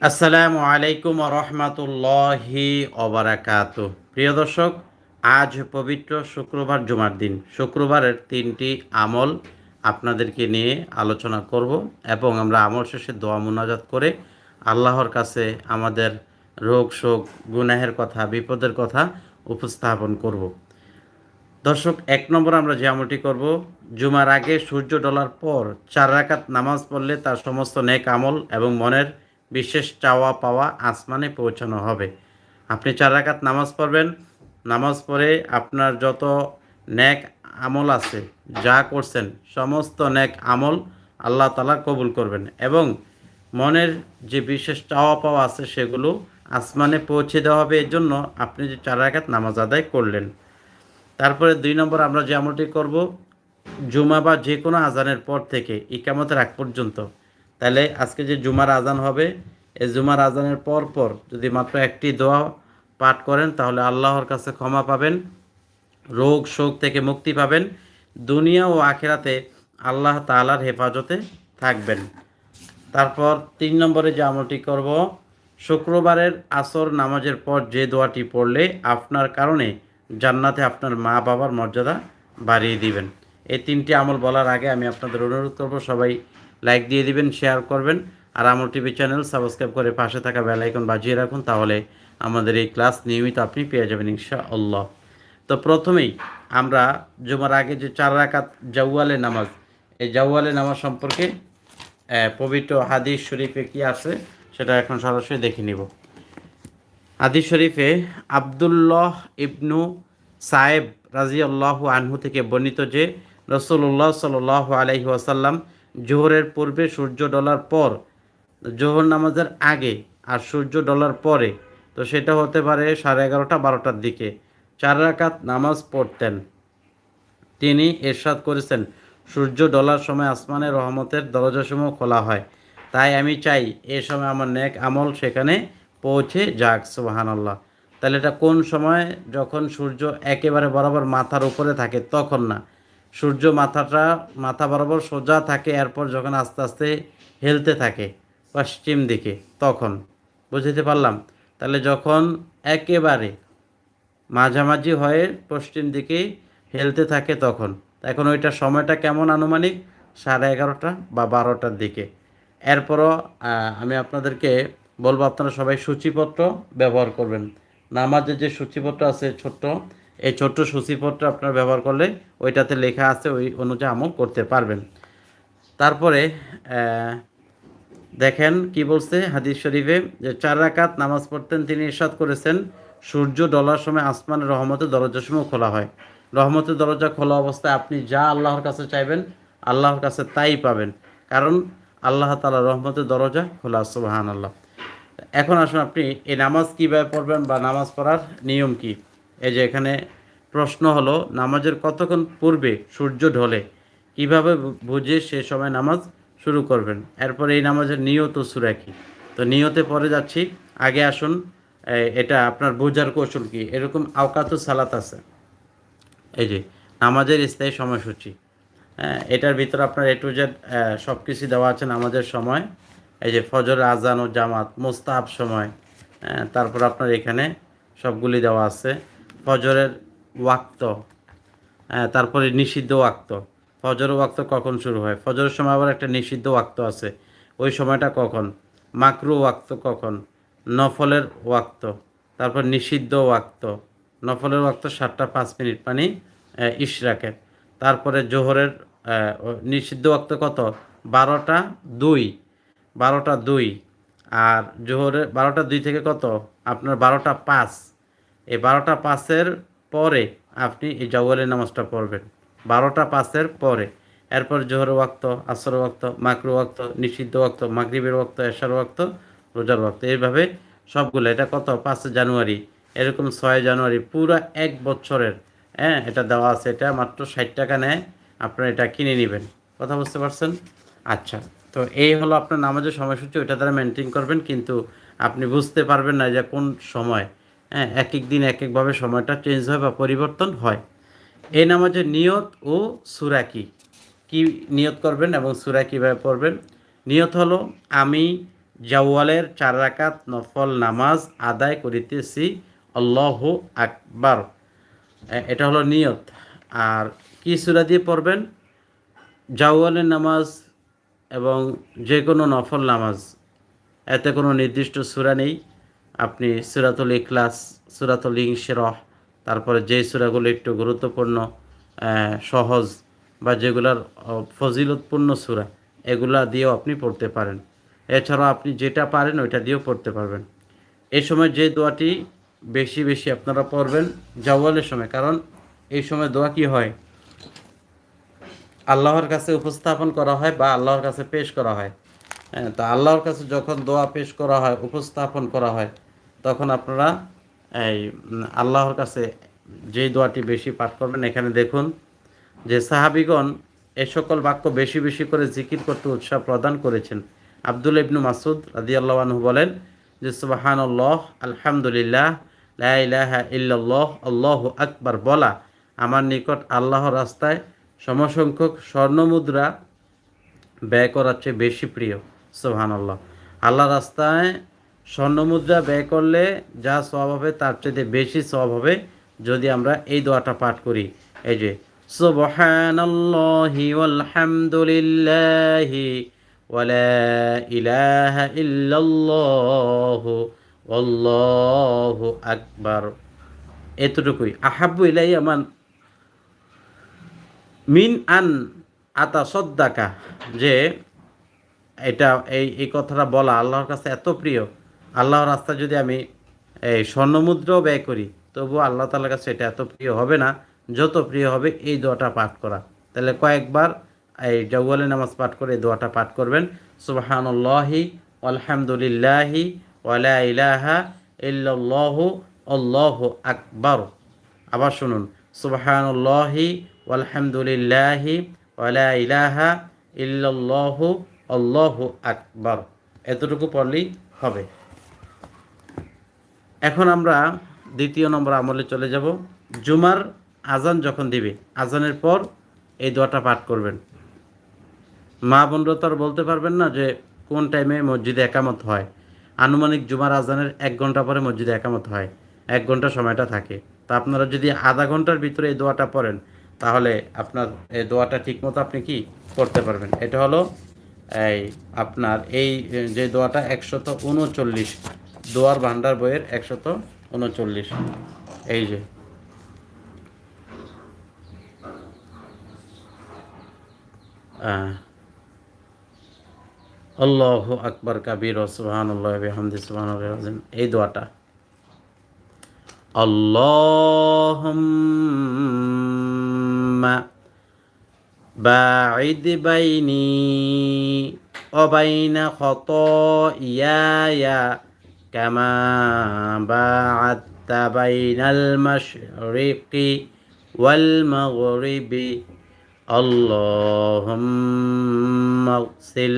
আসসালামু আলাইকুম রহমতুল্লাহি অবরাকাত প্রিয় দর্শক, আজ পবিত্র শুক্রবার জুমার দিন। শুক্রবারের তিনটি আমল আপনাদেরকে নিয়ে আলোচনা করব এবং আমরা আমল শেষে দোয়া মুনাজাত করে আল্লাহর কাছে আমাদের রোগ, শোক, গুনাহের কথা, বিপদের কথা উপস্থাপন করব। দর্শক, এক নম্বর আমরা যে আমলটি করব, জুমার আগে সূর্য ডলার পর চার রাকাত নামাজ পড়লে তার সমস্ত নেক আমল এবং মনের বিশেষ চাওয়া পাওয়া আসমানে পৌঁছানো হবে। আপনি চার রাকাত নামাজ পড়বেন। নামাজ পড়ে আপনার যত নেক আমল আছে, যা করছেন, সমস্ত নেক আমল আল্লাহ তালা কবুল করবেন এবং মনের যে বিশেষ চাওয়া পাওয়া আছে সেগুলো আসমানে পৌঁছে দেওয়া হবে। এর জন্য আপনি যে চার রাকাত নামাজ আদায় করলেন। তারপরে দুই নম্বর আমরা যে আমলটি করব, জুমা বা যে কোনো আজানের পর থেকে ইকামতের আগ পর্যন্ত। তাহলে আজকে যে জুমার আজান হবে, এই জুমার আজানের পর পর যদি মাত্র একটি দোয়া পাঠ করেন, তাহলে আল্লাহর কাছে ক্ষমা পাবেন, রোগ শোক থেকে মুক্তি পাবেন, দুনিয়া ও আখেরাতে আল্লাহ তাআলার হেফাজতে থাকবেন। তারপর তিন নম্বরে যে আমলটি করব, শুক্রবারের আসর নামাজের পর যে দোয়াটি পড়লে আপনার কারণে জান্নাতে আপনার মা বাবার মর্যাদা বাড়িয়ে দিবেন। এই তিনটি আমল বলার আগে আমি আপনাদের অনুরোধ করব, সবাই লাইক দিয়ে দিবেন শেয়ার করবেন, আর আমল টিভি চ্যানেল সাবস্ক্রাইব করে পাশে থাকা বেল আইকন বাজিয়ে রাখুন, তাহলে আমাদের এই ক্লাস নিয়মিত আপনি পেয়ে যাবেন ইনশাআল্লাহ। তো প্রথমেই আমরা জুমার আগে যে চার রাকাত জাওয়ালে নামাজ, এই জাওয়ালে নামাজ সম্পর্কে পবিত্র হাদিস শরীফে কি আছে সেটা এখন সরাসরি দেখে নিব। হাদিস শরীফে আবদুল্লাহ ইবনু সাহেব রাজিয়াল্লাহ আনহু থেকে বর্ণিত যে রসুল্লাহ সাল আলহি ওয়াসাল্লাম জোহরের পূর্বে সূর্য ডলার পর, জোহর নামাজের আগে আর সূর্য ডলার পরে। তো সেটা হতে পারে সাড়ে এগারোটা, বারোটার দিকে। চার রাকাত নামাজ পড়তেন। তিনি এরশাদ করেছেন, সূর্য ডলার সময় আসমানের রহমতের দরজাসমূহ খোলা হয়। তাই আমি চাই এ সময় আমার নেক আমল সেখানে পৌঁছে যাক, সুবাহানাল্লাহ। তাহলে এটা কোন সময়? যখন সূর্য একেবারে বরাবর মাথার উপরে থাকে, তখন না। সূর্য মাথাটা, মাথা বরাবর সোজা থাকে, এরপর যখন আস্তে আস্তে হেলতে থাকে পশ্চিম দিকে, তখন। বুঝতে পারলাম? তাহলে যখন একেবারে মাঝামাঝি হয়ে পশ্চিম দিকে হেলতে থাকে তখন এখন ওইটা সময়টা কেমন আনুমানিক? সাড়ে এগারোটা বা বারোটার দিকে। এরপরও আমি আপনাদেরকে বলব, আপনারা সবাই সূচিপত্র ব্যবহার করবেন। নামাজের যে সূচিপত্র আছে ছোট্ট এই ছোট্ট সূচিপত্র আপনার ব্যবহার করলে ওইটাতে লেখা আছে, ওই অনুযায়ী আমল করতে পারবেন। তারপরে দেখেন কি বলছে হাদিস শরীফে যে, চার রাকাত নামাজ পড়তেন, তিনি ইরশাদ করেছেন। সূর্য ডলার সময় আসমানের রহমতের দরজার সময় খোলা হয়। রহমতের দরজা খোলা অবস্থায় আপনি যা আল্লাহর কাছে চাইবেন, আল্লাহর কাছে তাই পাবেন। কারণ আল্লাহ তালা রহমতের দরজা খোলা সুবাহান আল্লাহ এখন আসুন আপনি, এই নামাজ কীভাবে পড়বেন বা নামাজ পড়ার নিয়ম কি? এই যে এখানে প্রশ্ন হলো, নামাজের কতক্ষণ পূর্বে সূর্য ঢলে? কীভাবে বুঝে সে সময় নামাজ শুরু করবেন? এরপর এই নামাজের নিয়ত সূরা কি? তো নিয়তে পরে যাচ্ছি। আগে আসুন এটা আপনার বোঝার কৌশল কি? এরকম আওকাত সালাত আছে। এই যে, নামাজের স্থায়ী সময়সূচি। এটার ভিতরে আপনার এ টু জেড সব কিছু দেওয়া আছে নামাজের সময়। এই যে ফজর, আজান ও জামাত, মোস্তাহাব সময়। তারপর আপনার এখানে সবগুলি দেওয়া আছে। ফজরের ওয়াক্ত। হ্যাঁ তারপরে নিষিদ্ধ ওয়াক্ত। ফজর ওয়াক্ত কখন শুরু হয়? ফজরের সময় আবার একটা নিষিদ্ধ ওয়াক্ত আছে। ওই সময়টা কখন? মাকরু ওয়াক্ত কখন? নফলের ওয়াক্ত। তারপর নিষিদ্ধ ওয়াক্ত। নফলের ওয়াক্ত সাতটা পাঁচ মিনিট মানে ইশরাকের তারপরে জোহরের নিষিদ্ধ ওয়াক্ত কত? বারোটা দুই। বারোটা দুই। আর জোহরের বারোটা দুই থেকে কত? আপনার বারোটা পাঁচ। এই বারোটা পাঁচের পরে আপনি এই জওয়ালের নামাজটা পড়বেন। বারোটা পাঁচের পরে। এরপর জোহর ওয়াক্ত, আসর ওয়াক্ত মাকরু ওয়াক্ত, নিষিদ্ধ ওয়াক্ত, মাগরিবের ওয়াক্ত, এশার ওয়াক্ত, রোজার ওয়াক্ত। এইভাবে সবগুলো। এটা কত? পাঁচ জানুয়ারি। এরকম ছয় জানুয়ারি। পুরো এক বছরের। হ্যাঁ এটা দেওয়া আছে। এটা মাত্র ষাট টাকা নেয়। আপনারা এটা কিনে নেবেন। কথা বুঝতে পারছেন? আচ্ছা। তো এই হলো আপনার নামাজের সময়সূচি। ওইটা দ্বারা মেনটেন করবেন, কিন্তু আপনি বুঝতে পারবেন না যে কোন সময়। হ্যাঁ এক এক দিন এক একভাবে সময়টা চেঞ্জ হয় বা পরিবর্তন হয়। এই নামাজের নিয়ত ও সুরা কি? নিয়ত করবেন এবং সুরা কীভাবে পড়বেন? নিয়ত হলো, আমি জাওয়ালের চার রাকাত নফল নামাজ আদায় করিতেছি, আল্লাহ আকবার। এটা হলো নিয়ত। আর কি সুরা দিয়ে পড়বেন? জাওয়ালের নামাজ এবং যে কোনো নফল নামাজ। এতে কোনো নির্দিষ্ট সুরা নেই। আপনি সুরাতুল ইখলাস, সুরাতুল ইংশরহ, তারপরে যে সুরাগুলো একটু গুরুত্বপূর্ণ সহজ বা যেগুলার ফজিলতপূর্ণ সুরা, এগুলা দিয়েও আপনি পড়তে পারেন। এছাড়াও আপনি যেটা পারেন ওইটা দিয়েও পড়তে পারবেন। এই সময় যে দোয়াটি বেশি বেশি আপনারা পড়বেন জওয়ালের সময়, কারণ এই সময় দোয়া কি হয়? আল্লাহর কাছে উপস্থাপন করা হয় বা আল্লাহর কাছে পেশ করা হয়। হ্যাঁ তো আল্লাহর কাছে যখন দোয়া পেশ করা হয়, উপস্থাপন করা হয়, তখন আপনারা এই আল্লাহর কাছে যেই দোয়াটি বেশি পাঠ করবেন, এখানে দেখুন যে সাহাবিগণ এ সকল বাক্য বেশি বেশি করে জিকির করতে উৎসাহ প্রদান করেছেন। আব্দুল ইবনু মাসুদ রাদিয়াল্লাহু আনহু বলেন যে, সুবহানাল্লাহ, আলহামদুলিল্লাহ, লা ইলাহা ইল্লাল্লাহ, আল্লাহু আকবার বলা আমার নিকট আল্লাহর রাস্তায় সমসংখ্যক স্বর্ণমুদ্রা ব্যয় করার চেয়ে বেশি প্রিয়। সোহান আল্লাহ আল্লাহ রাস্তায় স্বর্ণমুদ্রা ব্যয় করলে যা সব হবে তার চাইতে বেশি সব হবে যদি আমরা এই দোয়াটা পাঠ করি। এই যে, সুবহানাল্লাহি আকবার। এতটুকুই। আহাব্বু ইলাই আমার মিন আন আতা সদ্দাকা যে এটা, এই এই কথাটা বলা আল্লাহর কাছে এত প্রিয়। আল্লাহর রাস্তা যদি আমি এই স্বর্ণমুদ্রাও ব্যয় করি, তবুও আল্লাহ তালার কাছে এটা এত প্রিয় হবে না, যত প্রিয় হবে এই দোয়াটা পাঠ করা। তাহলে কয়েকবার এই জওয়ালে নামাজ পাঠ করে এই দোয়াটা পাঠ করবেন। সুবাহানুল্লাহি আলহামদুলিল্লাহি ওয়ালা ইলাহা আল্লাহু আকবার। আবার শুনুন, সুবহানাল্লাহি ওয়ালহামদুলিল্লাহি ওয়ালা ইলাহা আল্লাহু আকবার। এতটুকু পড়লেই হবে। এখন আমরা দ্বিতীয় নম্বর আমলে চলে যাব। জুমার আজান যখন দিবে, আজানের পর এই দোয়াটা পাঠ করবেন। মা বোনরা তো আর বলতে পারবেন না যে কোন টাইমে মসজিদে একামত হয়। আনুমানিক জুমার আজানের এক ঘণ্টা পরে মসজিদে একামত হয়। এক ঘণ্টা সময়টা থাকে। তা আপনারা যদি আধা ঘণ্টার ভিতরে এই দোয়াটা পড়েন, তাহলে আপনার এই দোয়াটা ঠিকমতো আপনি কি করতে পারবেন? এটা হলো এই আপনার এই যে দোয়াটা একশত উনচল্লিশ, দোয়ার ভান্ডার বইয়ের একশত উনচল্লিশ। এই যে। আল্লাহ আকবর কাবির সুবহানাল্লাহ, বিহামদি, সুবহানাল্লাহ এই দোয়াটা। আল্লাহুম্মা বাঈদ বাইনি وبين خطاياي كما باعدت بين المشرق والمغرب اللهم اغسل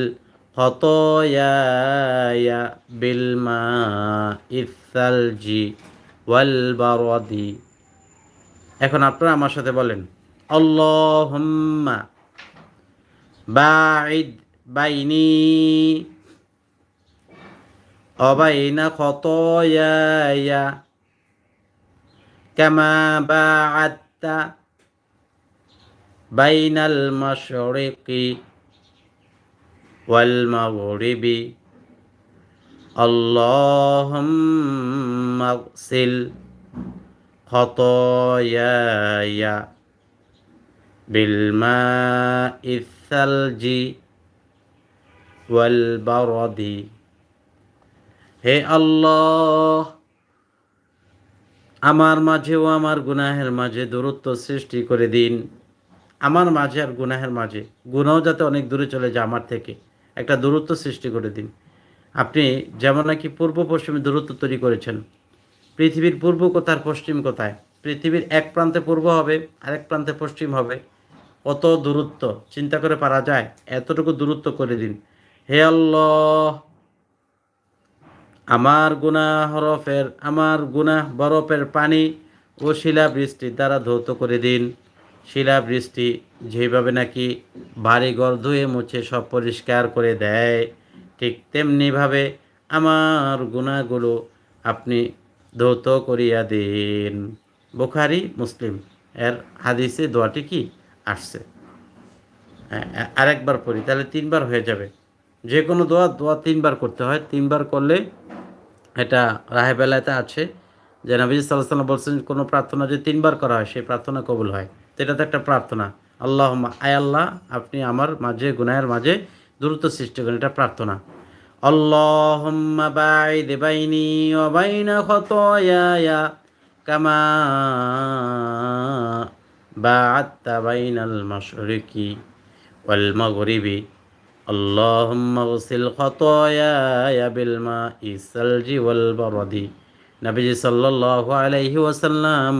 خطاياي بالماء الثلج والبرد এখন আপনারা আমার সাথে বলেন আল্লাহুম্মা باعد بيني وبين خطاياي. كما باعدت بين المشرق والمغرب. اللهم اغسل خطاياي. بالماء الثلج والبرد হে আল্লাহ আমার মাঝেও আমার গুনাহের মাঝে দূরত্ব সৃষ্টি করে দিন আমার মাঝে আর গুনাহের মাঝে গুনাও যাতে অনেক দূরে চলে যায় আমার থেকে একটা দূরত্ব সৃষ্টি করে দিন আপনি যেমন নাকি পূর্ব পশ্চিমে দূরত্ব তৈরি করেছেন পৃথিবীর পূর্ব কোথার পশ্চিম কোথায় পৃথিবীর এক প্রান্তে পূর্ব হবে আরেক প্রান্তে পশ্চিম হবে কত দূরত্ব চিন্তা করে পারা যায়, এতটুকু দূরত্ব করে দিন। হে আল্লাহ, আমার গুনাহ হরফের, আমার গুনাহ বরফের পানি ও শিলা বৃষ্টির দ্বারা ধৌত করে দিন। শিলা বৃষ্টি যেভাবে নাকি ভারী ঘর ধুয়ে মুছে সব পরিষ্কার করে দেয়, ঠিক তেমনিভাবে আমার গুণাগুলো আপনি ধৌত করিয়া দিন। বুখারি, মুসলিম। এর হাদিসে দোয়াটি কি? আসছে। হ্যাঁ, আরেকবার পড়ি তাহলে তিনবার হয়ে যাবে। যে কোনো দোয়া দোয়া তিনবার করতে হয়। তিনবার করলে এটা রাহে বেলাতে আছে। যে নবী সাল্লাহ বলছেন কোনো প্রার্থনা যদি তিনবার করা হয় সেই প্রার্থনা কবুল হয়। তো এটা তো একটা প্রার্থনা। আল্লাহ আয় আল্লাহ আপনি আমার মাঝে গুনায়ের মাঝে দ্রুত সৃষ্টি করেন। এটা প্রার্থনা। বাইনা খতায়ায়া কামা বা'adta বাইনাল মাশরিকি ওয়াল মাগরিবি اللهم اغسل خطاياي بالماء الثلج والبرد নবীজি সাল্লাল্লাহু আলাইহি ওয়াসাল্লাম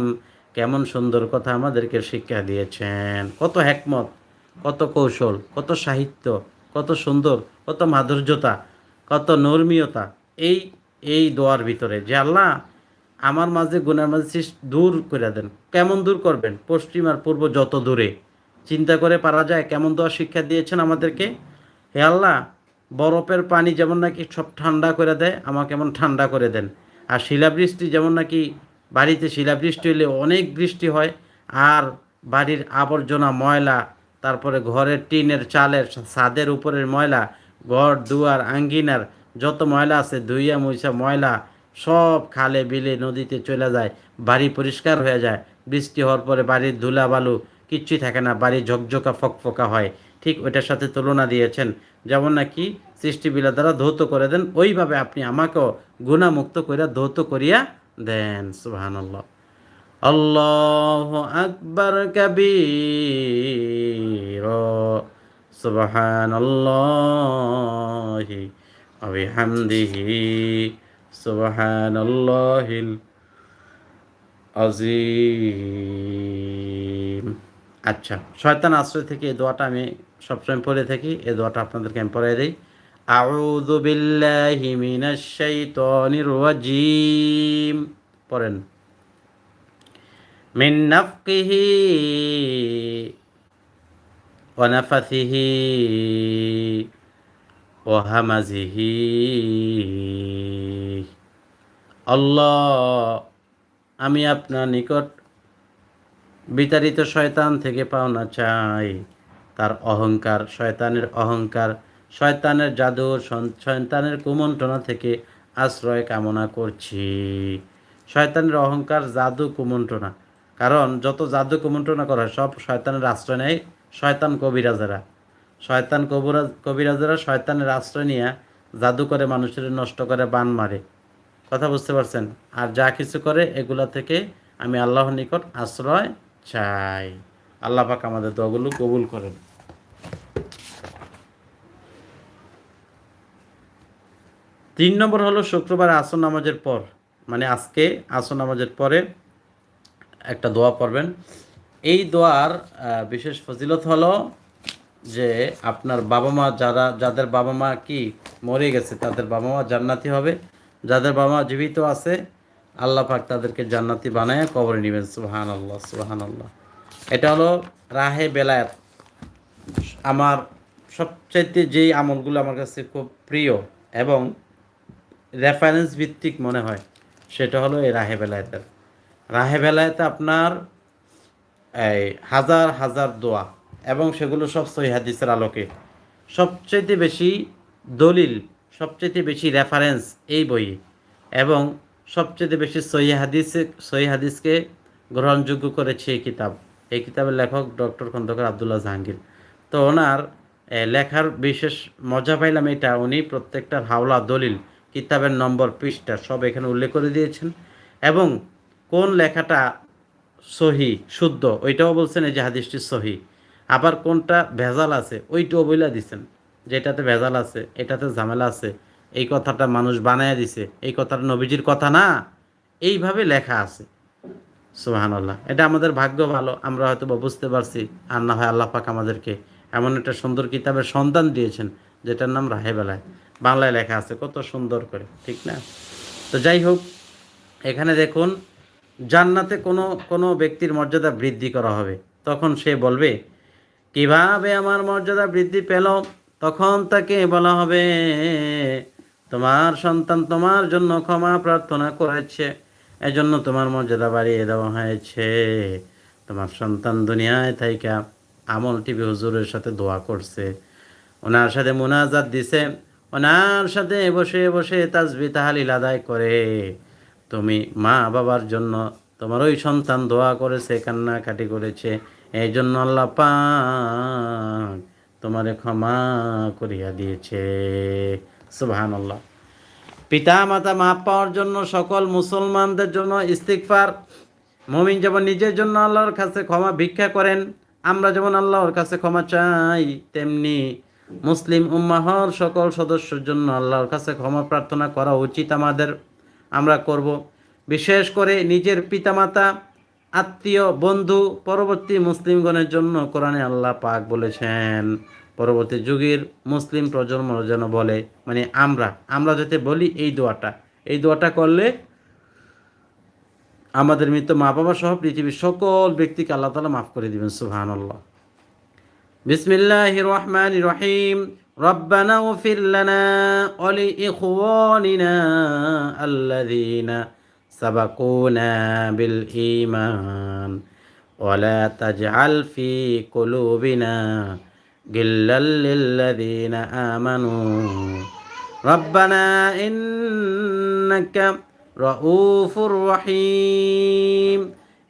কেমন সুন্দর কথা আমাদেরকে শিক্ষা দিয়েছেন কত হেকমত কত কৌশল কত সাহিত্য কত সুন্দর কত মাধুর্যতা কত নর্মীয়তা এই এই দোয়ার ভিতরে যে আল্লাহ আমার মাঝে গুণের মাঝে দূর করে দেন। কেমন দূর করবেন? পশ্চিম আর পূর্ব যত দূরে। চিন্তা করে পারা যায় কেমন দোয়া শিক্ষা দিয়েছেন আমাদেরকে? হে আল্লাহ, বরফের পানি যেমন নাকি সব ঠান্ডা করে দেয়, আমাকে কেমন ঠান্ডা করে দেন। আর শিলাবৃষ্টি যেমন নাকি বাড়িতে শিলাবৃষ্টি হলে অনেক বৃষ্টি হয়, আর বাড়ির আবর্জনা ময়লা, তারপরে ঘরের টিনের চালের ছাদের উপরের ময়লা, ঘর দুয়ার, আঙ্গিনার যত ময়লা আছে, ধুইয়া মুইসা ময়লা সব খালে বিলে নদীতে চলে যায়, বাড়ি পরিষ্কার হয়ে যায়। বৃষ্টি হওয়ার পরে বাড়ির ধুলা বালু কিচ্ছুই থাকে না, বাড়ি ঝকঝকা, ফকফকা হয়। ঠিক ওইটার সাথে তুলনা দিয়েছেন। যেমন নাকি সৃষ্টিবিলা দ্বারা ধৌত করে দেন, ওইভাবে আপনি আমাকেও গুণামুক্ত করিয়া ধৌত করিয়া দেন সুবাহান আল্লাহ আল্লাহ আকবর কবির। সুবহান আল্লাহি আবিহামদিহি সুবহান আল্লাহিল আজিম আচ্ছা শয়তান আশ্রয় থেকে এই দোয়াটা আমি সবসময় পড়ে থাকি। এই দোয়াটা আপনাদেরকে আমি পড়াই দিই। আউযু বিল্লাহি মিনাশ শাইতানির রাজিম। পড়েন। মিন নাফকিহি ওয়া নাফাথিহি ওয়া হামাজিহি আল্লাহ, আমি আপনার নিকট বিতাড়িত শয়তান থেকে পাওনা চাই। তার অহংকার, শয়তানের অহংকার, শয়তানের জাদু শয়তানের কুমন্ত্রণা থেকে আশ্রয় কামনা করছি। শয়তানের অহংকার, জাদু, কুমন্ত্রণা। কারণ যত জাদু, কুমন্ত্রণা করা সব শয়তানের আশ্রয় নেয় শয়তান কবিরাজারা। শয়তান কবিরাজ কবিরাজারা শয়তানের আশ্রয় নিয়ে জাদু করে মানুষের নষ্ট করে বান মারে। কথা বুঝতে পারছেন? আর যা কিছু করে, এগুলা থেকে আমি আল্লাহর নিকট আশ্রয় চাই। আল্লাহ পাক আমাদের দোয়াগুলো কবুল করেন। তিন নম্বর হলো শুক্রবার আসন নামাজের পর মানে আজকে আসন নামাজের পরে একটা দোয়া পড়বেন। এই দোয়ার বিশেষ ফজিলত হলো যে আপনার বাবা মা যারা, যাদের বাবা মা কি মরে গেছে, তাদের বাবা মা জান্নাতি হবে। যাদের বাবা মা জীবিত আছে, আল্লাহ পাক তাদেরকে জান্নাতি বানায় কবরে নেবেন। সুহান আল্লাহ সুবাহান আল্লাহ এটা হলো রাহে বেলায়াত। আমার সবচাইতে যেই আমলগুলো আমার কাছে খুব প্রিয় এবং রেফারেন্স ভিত্তিক মনে হয়, সেটা হলো এই রাহে বেলায়েতের। রাহে বেলায়েতে আপনার এই হাজার হাজার দোয়া। এবং সেগুলো সব সহি হাদিসের আলোকে। সবচেয়ে বেশি দলিল সবচেয়ে বেশি রেফারেন্স এই বইয়ে। এবং সবচেয়ে বেশি সহি হাদিসে, সহি হাদিসকে গ্রহণযোগ্য করেছে এই কিতাব। এই কিতাবের লেখক ডক্টর খন্দকার আবদুল্লাহ জাহাঙ্গীর। তো ওনার লেখার বিশেষ মজা পাইলাম এটা। উনি প্রত্যেকটার হাওলা, দলিল, কিতাবের নম্বর, পৃষ্ঠা সব এখানে উল্লেখ করে দিয়েছেন। এবং কোন লেখাটা সহি, শুদ্ধ, ওইটাও বলছেন এই যে হাদিসটি সহি। আবার কোনটা ভেজাল আছে, ওইটাও বইলা দিছেন। যেটাতে ভেজাল আছে, এটাতে ঝামেলা আছে, এই কথাটা মানুষ বানায় দিছে, এই কথাটা নবীজির কথা না, এইভাবে লেখা আছে। সুহান আল্লাহ এটা আমাদের ভাগ্য ভালো, আমরা হয়তো বুঝতে পারছি, আর না হয় আল্লাহ পাক আমাদেরকে এমন একটা সুন্দর কিতাবের সন্তান দিয়েছেন, যেটার নাম রাহে বেলায় বাংলায় লেখা আছে, কত সুন্দর করে, ঠিক না? তো যাই হোক, এখানে দেখুন, জান্নাতে কোনো কোনো ব্যক্তির মর্যাদা বৃদ্ধি করা হবে, তখন সে বলবে কীভাবে আমার মর্যাদা বৃদ্ধি পেল? তখন তাকে বলা হবে, তোমার সন্তান তোমার জন্য ক্ষমা প্রার্থনা করেছে। এজন্য তোমার মর্যাদা বাড়িয়ে দেওয়া হয়েছে। তোমার সন্তান দুনিয়ায় থাইকা আমল টিভি হুজুরের সাথে দোয়া করছে। ওনার সাথে মোনাজাত দিছে। ওনার সাথে বসে বসে তাজবি তাহালিল আদায় করে। তুমি মা বাবার জন্য তোমার ওই সন্তান দোয়া করেছে, কান্নাকাটি করেছে। এই জন্য আল্লাহ পাক তোমারে ক্ষমা করিয়া দিয়েছে। সুবহান আল্লাহ পিতা, মাতা মাপ পাওয়ার জন্য সকল মুসলমানদের জন্য ইস্তিকফার মমিন যেমন নিজের জন্য আল্লাহর কাছে ক্ষমা ভিক্ষা করেন, আমরা যেমন আল্লাহর কাছে ক্ষমা চাই, তেমনি মুসলিম উম্মাহর সকল সদস্যের জন্য আল্লাহর কাছে ক্ষমা প্রার্থনা করা উচিত আমাদের। আমরা করব। বিশেষ করে নিজের পিতামাতা আত্মীয় বন্ধু পরবর্তী মুসলিমগণের জন্য কোরআনে আল্লাহ পাক বলেছেন পরবর্তী যুগের মুসলিম প্রজন্ম যেন বলে মানে আমরা আমরা যাতে বলি এই দোয়াটা এই দোয়াটা করলে আমাদের মৃত মা বাবা সহ পৃথিবীর সকল ব্যক্তিকে আল্লাহ তালা মাফ করে দিবেন সুহান আল্লাহ বিসমিল্লাহ রহমান রহিম ربنا اغفر لنا ولإخواننا الذين سبقونا بالإيمان ولا تجعل في قلوبنا غلا للذين آمنوا ربنا إنك রউফুর রহিম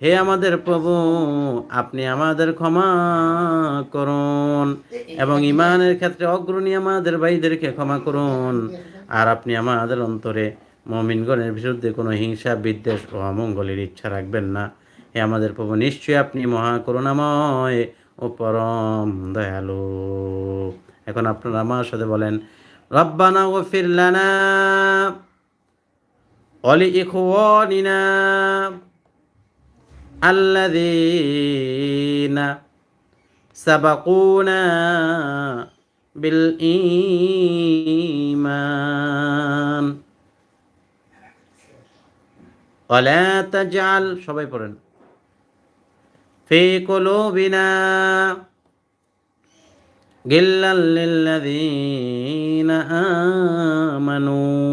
হে আমাদের প্রভু আপনি আমাদের ক্ষমা করুন এবং ইমানের ক্ষেত্রে অগ্রণী আমাদের ভাইদেরকে ক্ষমা করুন আর আপনি আমাদের অন্তরে মমিনগণের বিরুদ্ধে কোনো হিংসা, বিদ্বেষ ও অমঙ্গলের ইচ্ছা রাখবেন না। হে আমাদের প্রভু, নিশ্চয়ই আপনি মহা করুণাময় ও পরম দয়ালু। এখন আপনার আমার সাথে বলেন, রব্বানা ও ফিরলানা অলি ইখওয়ানিনা আল্লাদিনা সাবাকুনা বিল ولا تجعل সবাই পড়েন في قلوبنا غلا للذين آمنوا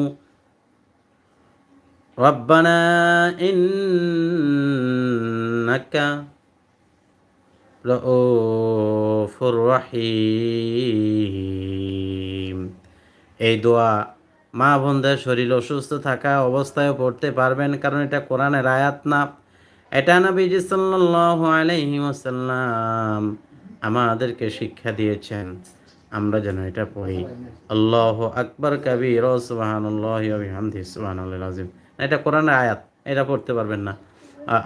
ربنا إنك رؤوف رحيم এই দোয়া মা বোনদের শরীর অসুস্থ থাকা অবস্থায় পড়তে পারবেন, কারণ এটা কোরআনের আয়াত না। এটা সাল্লাল্লাহু আলাইহি ওয়াসাল্লাম আমাদেরকে শিক্ষা দিয়েছেন। আমরা যেন এটা পড়ি। আল্লাহ আকবর কবির বিহামদিহি এটা কোরআনের আয়াত, এটা পড়তে পারবেন না।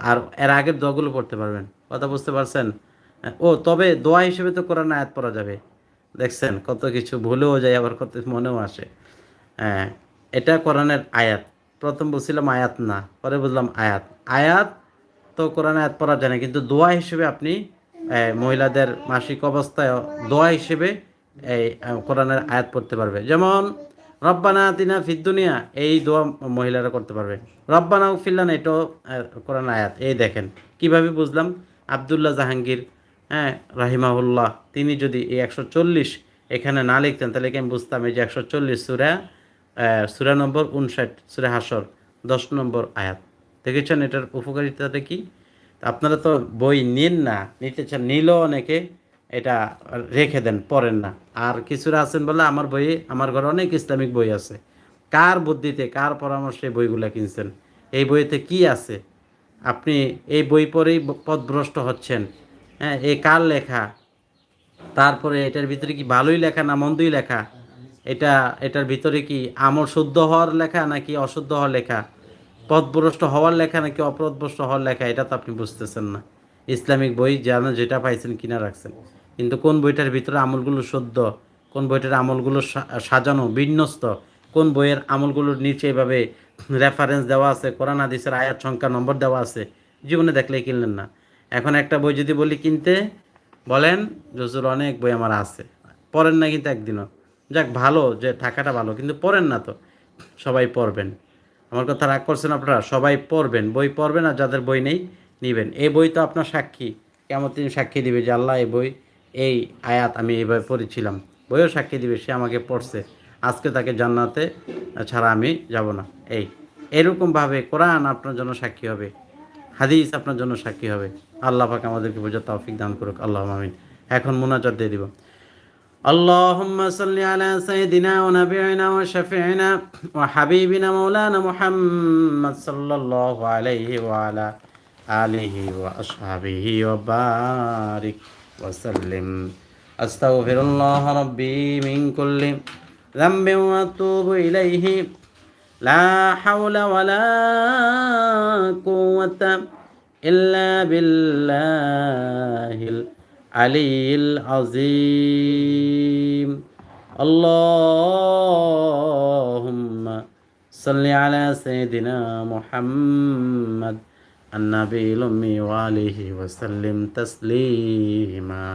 আর এর আগের দোয়াগুলো পড়তে পারবেন। কথা বুঝতে পারছেন? ও, তবে দোয়া হিসেবে তো কোরআন আয়াত পড়া যাবে। দেখছেন, কত কিছু ভুলেও যায় আবার কত মনেও আসে। হ্যাঁ এটা কোরআনের আয়াত। প্রথম বলছিলাম আয়াত না, পরে বুঝলাম আয়াত। আয়াত তো কোরআন আয়াত পড়া যায় না, কিন্তু দোয়া হিসেবে আপনি মহিলাদের মাসিক অবস্থায় দোয়া হিসেবে এই কোরআনের আয়াত পড়তে পারবে। যেমন, রব্বানা তিনা ফিদ্দুনিয়া এই দোয়া মহিলারা করতে পারবে। রব্বানা ফিল্লান এটাও কোরআন আয়াত। এই দেখেন, কীভাবে বুঝলাম? আবদুল্লাহ জাহাঙ্গীর হ্যাঁ রাহিমাহুল্লাহ, তিনি যদি এই একশো চল্লিশ এখানে না লিখতেন, তাহলে কি আমি বুঝতাম এই যে একশো চল্লিশ সুরা সুরা নম্বর উনষাট সুরা হাসর দশ নম্বর আয়াত। দেখেছেন এটার উপকারিতাটা কি? আপনারা তো বই নিন না, নিতে চান, নিলেও অনেকে এটা রেখে দেন, পড়েন না। আর কিছুরা আছেন বলে আমার বইয়ে, আমার ঘরে অনেক ইসলামিক বই আছে। কার বুদ্ধিতে, কার পরামর্শে বইগুলা কিনছেন? এই বইতে কি আছে? আপনি এই বই পড়েই পথভ্রষ্ট হচ্ছেন। হ্যাঁ এই কার লেখা? তারপরে এটার ভিতরে কি ভালোই লেখা না মন্দই লেখা? এটা, এটার ভিতরে কি আমল শুদ্ধ হওয়ার লেখা নাকি অশুদ্ধ হওয়ার লেখা? পথভ্রষ্ট হওয়ার লেখা নাকি অপথভ্রষ্ট হওয়ার লেখা? এটা তো আপনি বুঝতেছেন না। ইসলামিক বই যেন যেটা পাইছেন, কিনা রাখছেন। কিন্তু কোন বইটার ভিতরে আমলগুলো শুদ্ধ? কোন বইটার আমলগুলো সাজানো, বিন্যস্ত? কোন বইয়ের আমলগুলোর নিচে এভাবে রেফারেন্স দেওয়া আছে? কোরআন, হাদিসের আয়াত সংখ্যা, নম্বর দেওয়া আছে? জীবনে দেখলে কিনলেন না। এখন একটা বই যদি বলি কিনতে, বলেন জসুর অনেক বই আমার আছে। পড়েন না কিন্তু একদিনও। যাক, ভালো যে থাকাটা ভালো, কিন্তু পড়েন না তো। সবাই পড়বেন। আমার কথা রাগ করছেন আপনারা? সবাই পড়বেন। বই পড়বেন আর যাদের বই নেই, নিবেন। এই বই তো আপনার সাক্ষী। কেমন তিনি সাক্ষী দিবে যে, আল্লাহ, এই বই, এই আয়াত আমি এইভাবে পড়েছিলাম। বইও সাক্ষী দিবে, সে আমাকে পড়ছে। আজকে তাকে জান্নাতে ছাড়া আমি যাব না। এই এরকমভাবে কোরআন আপনার জন্য সাক্ষী হবে। হাদিস আপনার জন্য সাক্ষী হবে। আল্লাহ পাক আমাদেরকে বোঝার তৌফিক দান করুক। আল্লাহ আমিন। এখন মুনাজাত দিয়ে দিব। اللهم صل على سيدنا ونبينا وشفيعنا وحبيبنا مولانا محمد صلى الله عليه وعلى آله وأصحابه وبارك وسلم أستغفر الله ربي من كل ذنب وأتوب إليه لا حول ولا قوة إلا بالله العلي العظيم اللهم صل على سيدنا محمد النبي الأمي وآله وسلم تسليما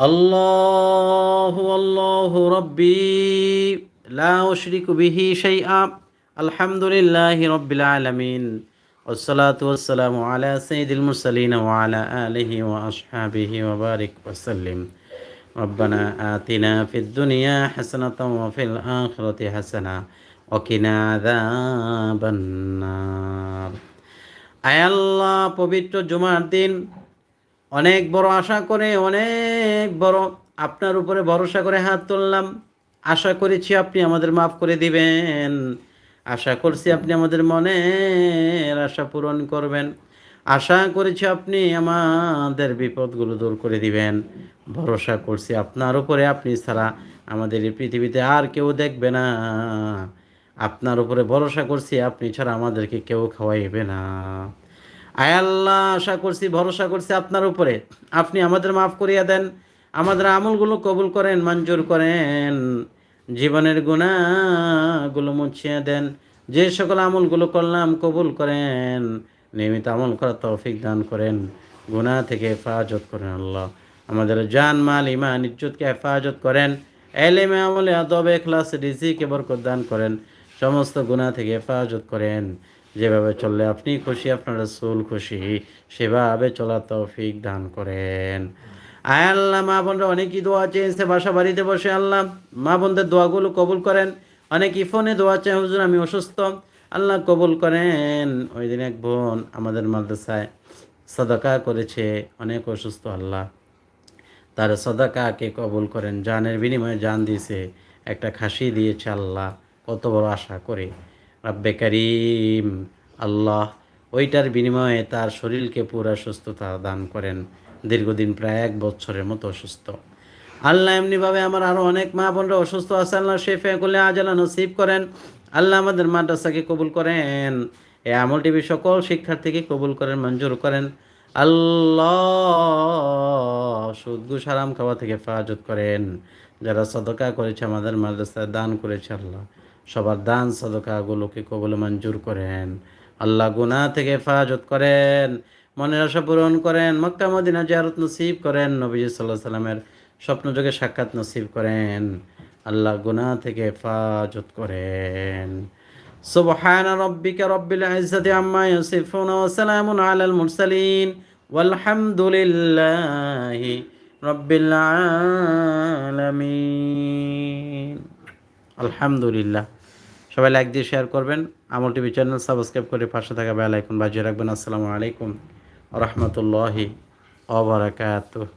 الله الله ربي لا أشرك به شيئا الحمد لله رب العالمين والصلاة والسلام على سيد المرسلين وعلى آله وأصحابه وبارك وسلم ربنا آتنا في الدنيا حسنة وفي الآخرة حسنة وقنا عذاب النار আয় আল্লাহ পবিত্র জুমার দিন অনেক বড় আশা করে অনেক বড় আপনার উপরে ভরসা করে হাত তুললাম আশা করেছি আপনি আমাদের মাফ করে দিবেন আশা করছি আপনি আমাদের মনের আশা পূরণ করবেন। আশা করেছি আপনি আমাদের বিপদগুলো দূর করে দিবেন। ভরসা করছি আপনার উপরে, আপনি ছাড়া আমাদের এই পৃথিবীতে আর কেউ দেখবে না। আপনার উপরে ভরসা করছি, আপনি ছাড়া আমাদেরকে কেউ খাওয়াইবে না। আয় আল্লাহ, আশা করছি, ভরসা করছি আপনার উপরে। আপনি আমাদের মাফ করিয়া দেন, আমাদের আমলগুলো কবুল করেন, মঞ্জুর করেন। জীবনের গুণাগুলো মুছিয়ে দেন। যে সকল আমলগুলো করলাম কবুল করেন, নিয়মিত আমল করার তৌফিক দান করেন। গুনাহ থেকে হেফাজত করেন আল্লাহ। আমাদের জান, মাল ইমান ইজ্জতকে হেফাজত করেন। এলেমে আমলে, আদব, এখলাস, রিজিকে বরকত দান করেন। সমস্ত গুনাহ থেকে হেফাজত করেন। যেভাবে চললে আপনি খুশি, আপনার রসুল খুশি, সেভাবে চলার তৌফিক দান করেন। আয় আল্লাহ, মা বোনরা অনেকই দোয়া চেয়েছে বাসা বাড়িতে বসে আল্লাহ। মা বোনদের দোয়াগুলো কবুল করেন। অনেকই ফোনে দোয়া চায়, হুজুর, আমি অসুস্থ। আল্লাহ কবুল করেন। ওই দিন এক বোন আমাদের মাদ্রাসায় সদাকা করেছে, অনেক অসুস্থ আল্লাহ। তার সদাকাকে কবুল করেন, জানের বিনিময়ে জান দিয়েছে, একটা খাসি দিয়েছে আল্লাহ। কত বড় আশা করে। রাব্বে করিম, আল্লাহ ওইটার বিনিময়ে তার শরীরকে পুরা সুস্থতা দান করেন। দীর্ঘদিন প্রায় এক বছরের মতো অসুস্থ। আল্লাহ এমনিভাবে আমার আরও অনেক মা বোনরা অসুস্থ আছে, আল্লাহ শেফে করলে আজালা নসিব করেন। আল্লাহ আমাদের মাদ্রাসাকে কবুল করেন। এ আমল টিভি সকল শিক্ষার্থীকে কবুল করেন, মঞ্জুর করেন। আল্লাহ সুদগু সারাম খাওয়া থেকে হেফাজত করেন। যারা সদকা করেছে আমাদের মাদ্রাসায় দান করেছে আল্লাহ, সবার দান সদকাগুলোকে কবুল মঞ্জুর করেন। আল্লাহ গুনাহ থেকে হেফাজত করেন। মনের আশা পূরণ করেন, মক্কা, মদিনা জিয়ারত নসিব করেন, নবীজি সাল্লাহ সাল্লামের স্বপ্নযোগে সাক্ষাৎ নসিব করেন। আল্লাহ গুনাহ থেকে হেফাজত করেন। সুবহান রব্বিকা রব্বিল ইজ্জাতি আম্মা ইয়াসিফুন ওয়া সালামুন আলাল মুরসালিন। ওয়ালহামদুলিল্লাহি রব্বিল আলামিন। আলহামদুলিল্লাহ। সবাই লাইক দিয়ে শেয়ার করবেন। আমল টিভি চ্যানেল সাবস্ক্রাইব করে পাশে থাকা বেল আইকন বাজিয়ে রাখবেন। আসসালামু আলাইকুম। রহমতুল্লাহি অবরাকাতুহ